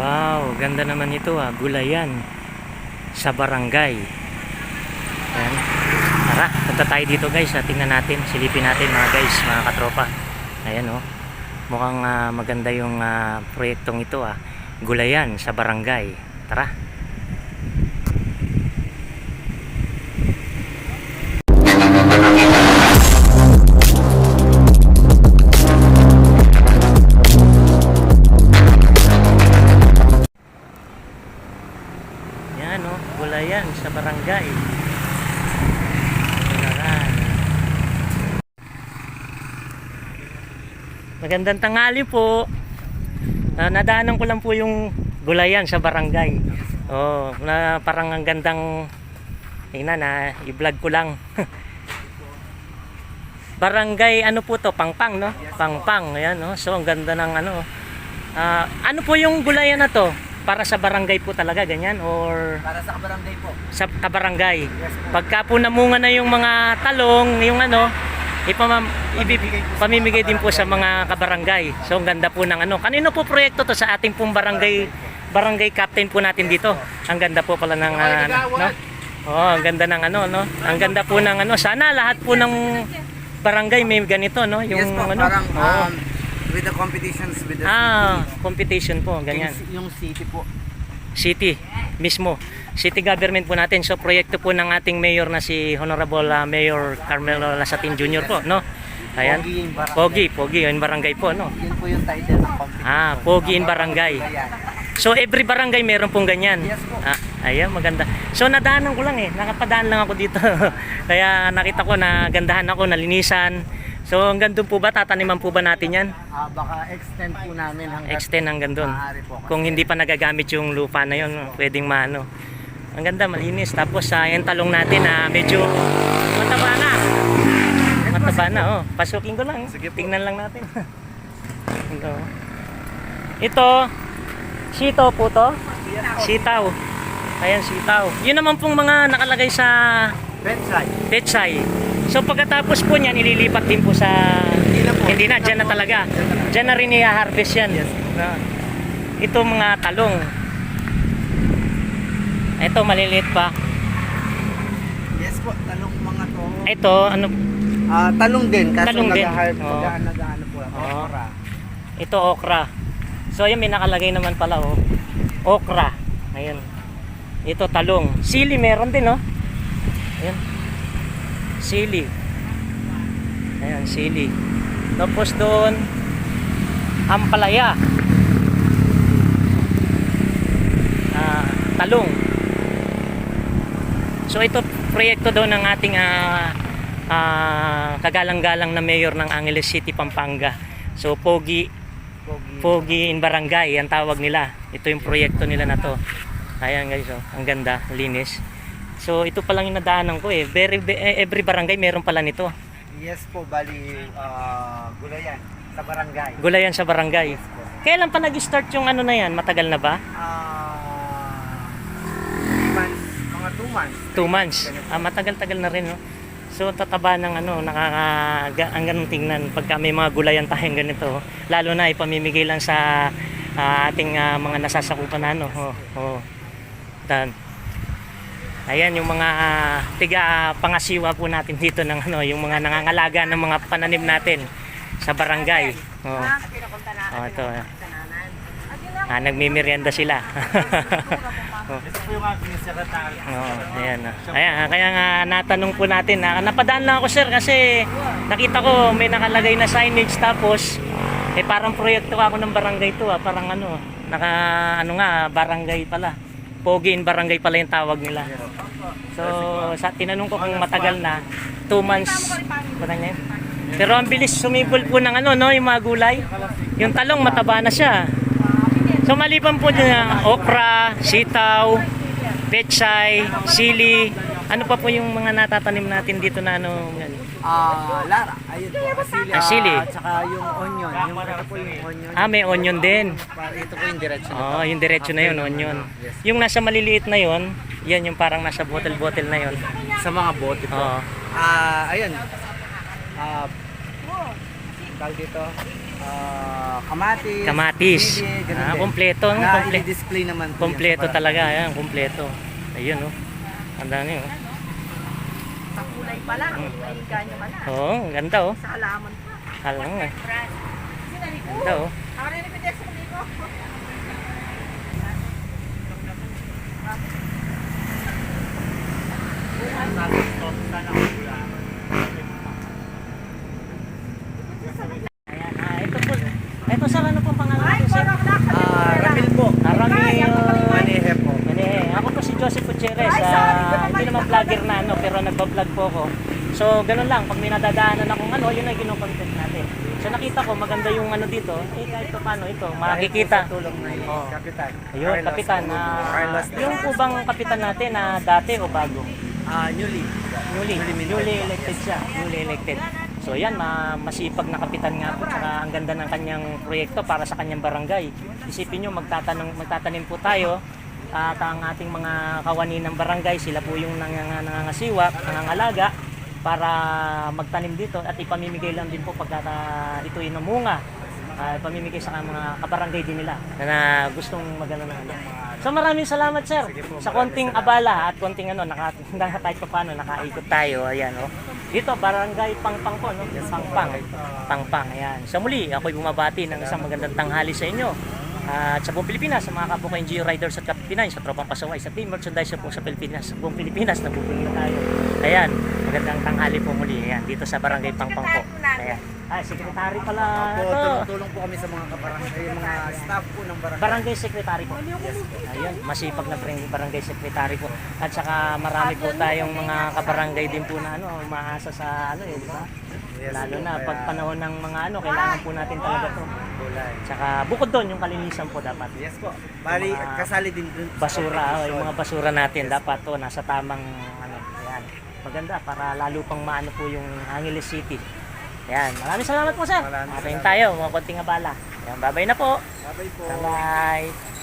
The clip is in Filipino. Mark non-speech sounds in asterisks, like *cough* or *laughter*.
Wow, ganda naman ito ah. Gulayan sa barangay. Ayan. Tara, punta tayo dito guys. Ah, tingnan natin, silipin natin mga guys, mga katropa. Ayan oh. Mukhang ah, maganda yung ah, proyektong ito ah. Gulayan sa barangay. Tara. Magandang tanghali po. Ah, nadaanan ko lang po yung gulayan sa barangay. Oh, na parang ang gandang tingnan na i-vlog ko lang. *laughs* barangay ano po to? Pangpang no? Pangpang. Ayan no. So ang ganda ng ano. Ah, ano po yung gulayan na to? Para sa barangay po talaga ganyan or Para sa kabarangay po. sa kabarangay? Yes po. Pagka po namunga na yung mga talong, yung ano, ipamam, ibib- pamimigay din po sa mga kabarangay. So ang ganda po ng ano. Kanino po proyekto to sa ating pong barangay barangay captain po natin dito. Ang ganda po pala ng ano, no? Oh, ang ganda ng ano, no? Ang ganda po ng ano. Sana lahat po ng barangay may ganito, no? Yung yes po, ano. parang um, with the competitions with the ah, competition po, ganyan. Yung, yung city po. City mismo. City government po natin. So proyekto po ng ating mayor na si Honorable ah, Mayor Carmelo Lasatin Jr. po, no? Ayan. Pogi in barangay. Pogi, Pogi in barangay po, no? Yun po yung title ng competition. Ah, Pogi in barangay. So every barangay meron pong ganyan. Yes po. Ah, ayan, maganda. So nadaanan ko lang eh, nakapadaan lang ako dito. *laughs* Kaya nakita ko na gandahan ako, nalinisan. So hanggang doon po ba, tataniman po ba natin yan? Ah, baka extend po namin hanggang Extend hanggang doon. maaari po. Kung hindi pa nagagamit yung lupa na yun, pwedeng maano. Ang ganda, malinis. Tapos sa yung talong natin na medyo mataba na. Mataba na, oh. Pasukin ko lang. Sige po. Tingnan lang natin. Ito. Ito, sitaw po to. Sitaw. Ayan, sitaw. Yun naman pong mga nakalagay sa Bedside. petsay. So pagkatapos po niyan, ililipat din po sa... Hindi na po. Hindi na, dyan na talaga. Dyan na rin i-harvest yan. Yes. Ito mga talong. Ito maliliit pa. Yes po, talong mga to. Ito, ano, Ah, talong din kasi Talong din. nag-hard Oo. nag nag po. Oo. Okra. ito okra. So ayan, may nakalagay naman pala oh. Okra. Ayan. Ito talong. Sili meron din oh. Ayan. Sili. Ayan, sili. Tapos doon, ampalaya. Ah, talong. So ito proyekto daw ng ating ah, ah, kagalang-galang na mayor ng Angeles City, Pampanga. So Pogi Pogi. Pogi in Barangay, ang tawag nila. Ito yung proyekto nila na to. Ayan guys, oh, ang ganda, linis. So ito pa lang yung nadaanan ko eh. Very, eh, every barangay meron pala nito. Yes po, bali ah, gulayan sa barangay. Gulayan sa barangay. Yes po. Kailan pa nag-start yung ano na yan? Matagal na ba? Three months, mga two months. Two months. Ah, matagal-tagal na rin, no? So, tataba ng ano, nakaka, ang ganun tingnan pagka may mga gulayan tayong ganito. Lalo na ipamimigay lang sa ah, ating ah, mga nasasakupan na, ano. Oh, oh. Dan. Ayan, yung mga ah, tiga pangasiwa po natin dito ng ano, yung mga nangangalaga ng mga pananim natin sa barangay. Oh. Oh, ito. Ah, nagmimerienda sila. *laughs* oh. Ayan. ah. Ayan, ah, kaya nga natanong po natin, na, napadaan lang ako sir kasi nakita ko may nakalagay na signage tapos eh parang proyekto ako ng barangay to ah, parang ano, naka ano nga, barangay pala. Pogi in barangay pala yung tawag nila. So, sa tinanong ko kung matagal na, 2 months. Parang yan. Pero ang bilis sumibol po ng ano, no, yung mga gulay. Yung talong mataba na siya. So maliban po dyan, okra, sitaw, pechay, sili, ano pa po yung mga natatanim natin dito na ano yan? Ah, Lara, ayun po, asili. Ah, sili. At saka yung onion, yung ito po yung onion. Ah, may onion din. Pa- Ito po yung diretso na Oh, yung diretso na yun, onion. Yung nasa maliliit na yun, yan yung parang nasa bottle-bottle na yun. Sa mga bote po. Oo. Ah, ayun. Ah, tawag dito. ah, kamatis, Kamatis. sili, ganun Ah, din. kompleto, no? Na Komple- i-display naman po yan sa Kompleto barangay. talaga, ayan, kompleto. Ayun, oh. Ang dami, oh. Sa kulay pa lang, may ganyo na. Oo, ang ganda, oh. Sa halaman pa. Mo, eh. Ganda, oh. Ako rin yung pides ko dito. Ayan, ah, ito po. Ito, sir, ano po pangalan Ay, ko, sir? parang nasa Ah, Ramil po. Aramil. Manihe po. Mani, ako po si Ay, sorry, ah, hindi naman vlogger na ano, pero nagbablog po ako. So, ganun lang. Pag may nadadaanan akong ano, yun ay ginocontent natin. So, nakita ko, maganda yung ano dito. Eh, kahit pa paano ito, makikita. Tulong ng Oo. kapitan. Ayun, Carlos kapitan. po. ah, Carlos yung po bang kapitan natin na dati o bago? Ah, newly. Newly, Newly minted. newly elected siya. Newly elected. So yan, ma masipag na kapitan nga po. Tsaka ang ganda ng kanyang proyekto para sa kanyang barangay. Isipin nyo, magtatanong, magtatanim po tayo. At ang ating mga kawani ng barangay, sila po yung nang, nangangasiwa, nangangalaga para magtanim dito at ipamimigay lang din po pagka ah, ito yung namunga. Ah, ipamimigay sa mga kabarangay din nila na, na gustong magano ng ano. So maraming salamat sir sa konting abala at konting ano naka, *laughs* naka kahit pa paano nakaikot tayo ayan oh. Dito barangay Pangpang po no. Pangpang. Pangpang ayan. Sa muli ako'y bumabati ng isang magandang tanghali sa inyo. At sa buong Pilipinas, sa mga kapwa NGO riders at kapitinayn, sa tropang pasaway, sa team merchandise po sa Pilipinas, sa buong Pilipinas, nabubuhay na tayo. Ayan, magandang tanghali po muli. Ayan, dito sa barangay Pangpang po. Ayan. Ay, sekretary pala Po, ito. tulong po kami sa mga kabarangay, yung mga staff po ng barangay. Barangay Secretary po. Ayun, masipag na bar- barangay secretary po. At saka marami po tayong mga kabarangay din po na ano, umaasa sa ano eh, di ba? Lalo na pag panahon ng mga ano, kailangan po natin talaga to. Kulay. Tsaka bukod doon, yung kalinisan po dapat. Yes po. Bali, Mga kasali din dun. sa Basura, oh, yung mga competition. basura natin dapat to nasa tamang ano, yan. Maganda para lalo pang maano po yung Angeles City. Yan, maraming salamat po sir. Maraming salamat. tayo, mga konting abala. Yan, bye-bye na po. Bye-bye po. Bye-bye.